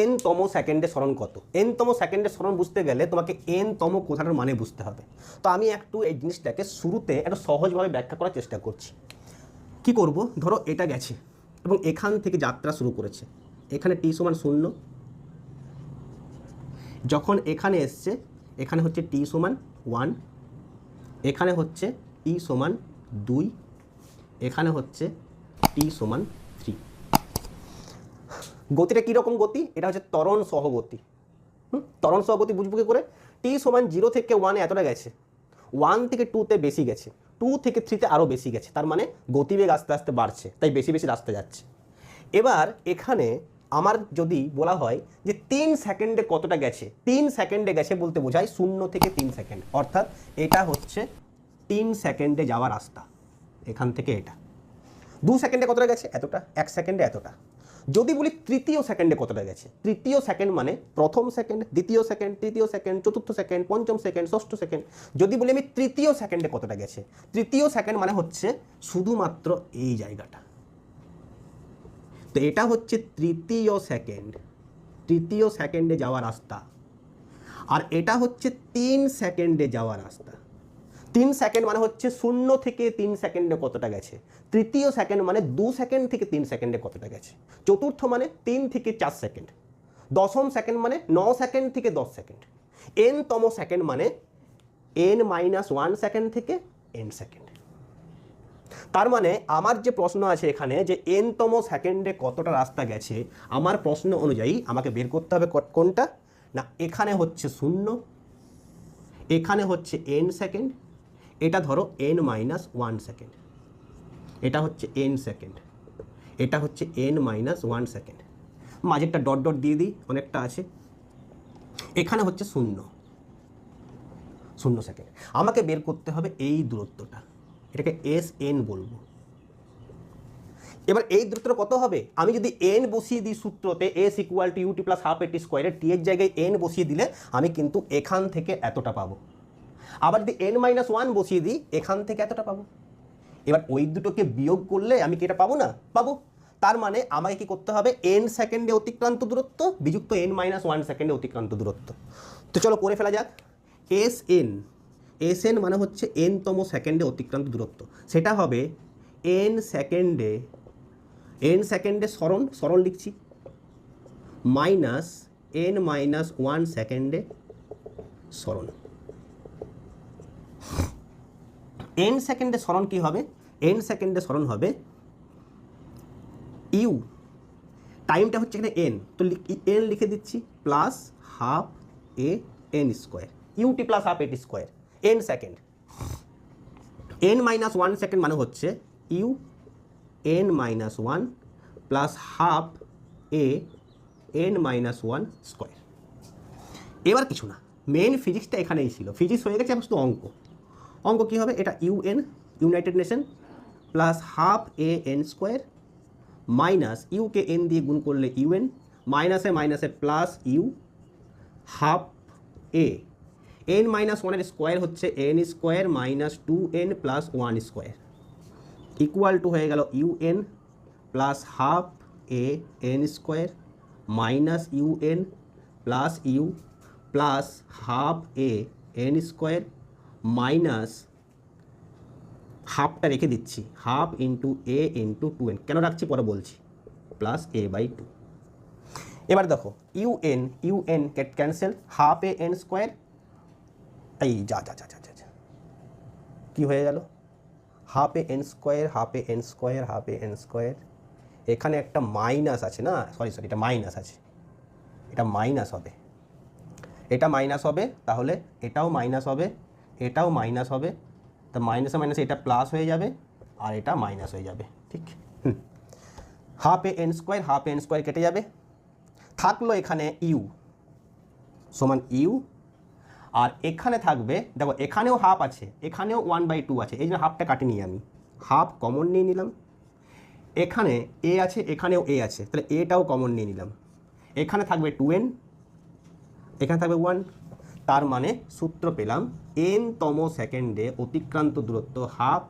N তম সেকেন্ডে স্মরণ কত? এন তম সেকেন্ডে স্মরণ বুঝতে গেলে তোমাকে এন তম কথাটার মানে বুঝতে হবে। তো আমি একটু এই জিনিসটাকে শুরুতে একটু সহজভাবে ব্যাখ্যা করার চেষ্টা করছি। কি করব? ধরো এটা গেছে এবং এখান থেকে যাত্রা শুরু করেছে। এখানে টি সমান শূন্য। যখন এখানে এসছে, এখানে হচ্ছে টি সমান ওয়ান এখানে হচ্ছে টি সমান দুই, এখানে হচ্ছে টি সমান গতিটা কীরকম গতি? এটা হচ্ছে তরণ সহগতি। হুম? ত্বরণ সহগতি বুঝব কী করে? টি সমান জিরো থেকে ওয়ানে এতটা গেছে। ওয়ান থেকে টুতে বেশি গেছে। টু থেকে থ্রিতে আরও বেশি গেছে। তার মানে গতিবেগ আস্তে আস্তে বাড়ছে। তাই বেশি বেশি রাস্তা যাচ্ছে। এবার এখানে আমার যদি বলা হয় যে তিন সেকেন্ডে কতটা গেছে? তিন সেকেন্ডে গেছে বলতে বোঝায় শূন্য থেকে তিন সেকেন্ড অর্থাৎ এটা হচ্ছে তিন সেকেন্ডে যাওয়া রাস্তা। এখান থেকে এটা। দু সেকেন্ডে কতটা গেছে? এতটা। এক সেকেন্ডে এতটা। যদি বলি তৃতীয় সেকেন্ডে কতটা গেছে? তৃতীয় সেকেন্ড মানে প্রথম সেকেন্ড দ্বিতীয় সেকেন্ড তৃতীয় সেকেন্ড চতুর্থ সেকেন্ড পঞ্চম সেকেন্ড ষষ্ঠ সেকেন্ড যদি বলি আমি তৃতীয় সেকেন্ডে কতটা গেছে? তৃতীয় সেকেন্ড মানে হচ্ছে শুধুমাত্র এই জায়গাটা। তো এটা হচ্ছে তৃতীয় সেকেন্ড তৃতীয় সেকেন্ডে যাওয়া রাস্তা। আর এটা হচ্ছে তিন সেকেন্ডে যাওয়া রাস্তা। তিন সেকেন্ড মানে হচ্ছে শূন্য থেকে তিন সেকেন্ডে কতটা গেছে? তৃতীয় সেকেন্ড মানে দু সেকেন্ড থেকে তিন সেকেন্ডে কতটা গেছে? চতুর্থ মানে তিন থেকে চার সেকেন্ড দশম সেকেন্ড মানে ন সেকেন্ড থেকে দশ সেকেন্ড এন তম সেকেন্ড মানে এন মাইনাস ওয়ান সেকেন্ড থেকে এন সেকেন্ড তার মানে আমার যে প্রশ্ন আছে এখানে যে এনতম সেকেন্ডে কতটা রাস্তা গেছে, আমার প্রশ্ন অনুযায়ী আমাকে বের করতে হবে কোনটা? না, এখানে হচ্ছে শূন্য, এখানে হচ্ছে এন সেকেন্ড এটা ধরো এন মাইনাস ওয়ান সেকেন্ড এটা হচ্ছে এন সেকেন্ড এটা হচ্ছে এন মাইনাস ওয়ান সেকেন্ড মাঝেরটা ডট ডট দিয়ে দিই, অনেকটা আছে। এখানে হচ্ছে শূন্য। শূন্য সেকেন্ড আমাকে বের করতে হবে এই দূরত্বটা। এটাকে এস এন বলব। এবার এই দূরত্বটা কত হবে? আমি যদি এন বসিয়ে দিই সূত্রতে s equal to u t plus half a t স্কোয়ারে টি এর জায়গায় এন বসিয়ে দিলে আমি কিন্তু এখান থেকে এতটা পাবো। আবার যদি এন মাইনাস ওয়ান বসিয়ে দিই, এখান থেকে এতটা পাবো। এবার ওই দুটোকে বিয়োগ করলে আমি কি এটা পাবো না? পাবো। তার মানে আমাকে কি করতে হবে? এন সেকেন্ডে অতিক্রান্ত দূরত্ব বিযুক্ত এন মাইনাস ওয়ান সেকেন্ডে অতিক্রান্ত দূরত্ব। তো চলো করে ফেলা যাক। এস এন এস এন মানে হচ্ছে এন তম সেকেন্ডে অতিক্রান্ত দূরত্ব। সেটা হবে এন সেকেন্ডে এন সেকেন্ডে সরণ সরণ লিখছি। মাইনাস এন মাইনাস ওয়ান সেকেন্ডে সরণ। এন সেকেন্ডে স্মরণ কি হবে? এন সেকেন্ডে স্মরণ হবে ইউ টাইমটা হচ্ছে এখানে এন তো এন লিখে দিচ্ছি plus half a n square u t plus half a t square n second n minus one second মানে হচ্ছে u n minus one plus half a n minus one square এবার কিছু না। Main ফিজিক্সটা এখানেই ছিল। Physics হয়ে গেছে এখন শুধু অঙ্ক। অঙ্ক কী হবে? এটা u n united nation plus half a n square minus UK n দিয়ে গুণ করলে ইউএন মাইনাসে মাইনাসে plus u half a n minus ওয়ানের স্কোয়ার হচ্ছে n square minus two n plus one square equal to হয়ে গেল u n plus half a n square minus u n plus u plus half a n square minus হাফটা রেখে দিচ্ছি। Half into a into two n কেন রাখছি? পরে বলছি। Plus A by two এবার দেখো u n u n cancel half a n square এই যা যা যা যা যা কী হয়ে গেল? Half a n square half a n square half a n square এখানে একটা মাইনাস আছে না? সরি সরি এটা মাইনাস আছে। এটা মাইনাস হবে। এটা মাইনাস হবে, তাহলে এটাও মাইনাস হবে। এটাও মাইনাস হবে। তা মাইনাসে মাইনাসে এটা প্লাস হয়ে যাবে আর এটা মাইনাস হয়ে যাবে, ঠিক? Half a n square half n square কেটে যাবে। থাকল এখানে ইউ সমান ইউ আর এখানে থাকবে, দেখো এখানেও হাফ আছে, এখানেও ওয়ান বাই টু আছে, এই জন্য হাফটা কাটে নিই আমি। হাফ কমন নিয়ে নিলাম। এখানে এ আছে, এখানেও এ আছে, তাহলে এটাও কমন নিয়ে নিলাম। এখানে থাকবে টু এন এখানে থাকবে ওয়ান তার মানে সূত্র পেলাম এন তম সেকেন্ডে অতিক্রান্ত দূরত্ব half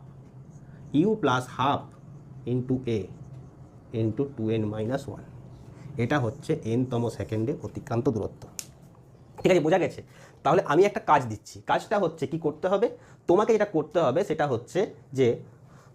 u plus half into a into two n minus one এটা হচ্ছে এনতম সেকেন্ডে অতিক্রান্ত দূরত্ব। ঠিক আছে, বোঝা গেছে? তাহলে আমি একটা কাজ দিচ্ছি। কাজটা হচ্ছে কি করতে হবে? তোমাকে যেটা করতে হবে সেটা হচ্ছে যে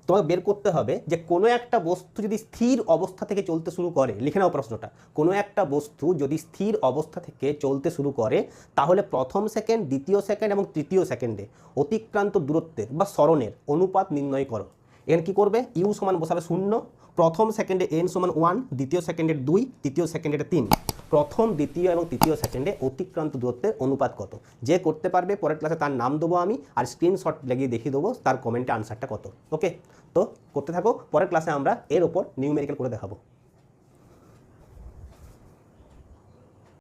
তোমাকে বের করতে হবে যে কোনো একটা বস্তু যদি স্থির অবস্থা থেকে চলতে শুরু করে, লিখে নাও প্রশ্নটা, কোনো একটা বস্তু যদি স্থির অবস্থা থেকে চলতে শুরু করে, তাহলে প্রথম সেকেন্ড দ্বিতীয় সেকেন্ড এবং তৃতীয় সেকেন্ডে অতিক্রান্ত দূরত্বের বা স্মরণের অনুপাত নির্ণয় করো। এখানে কি করবে? ইউ সমান বসাবে শূন্য, প্রথম সেকেন্ডে এন সমান ওয়ান, দ্বিতীয় সেকেন্ডের দুই, তৃতীয় সেকেন্ডের তিন। প্রথম, দ্বিতীয় এবং তৃতীয় সেকেন্ডে অতিক্রান্ত দূরত্বের অনুপাত কত? যে করতে পারবে, পরের ক্লাসে তার নাম দেবো আমি আর স্ক্রিনশট লাগিয়ে দেখিয়ে দেবো তার কমেন্টে আনসারটা কত। ওকে তো, করতে থাকো, পরের ক্লাসে আমরা এর ওপর নিউমেরিক্যাল করে দেখাবো।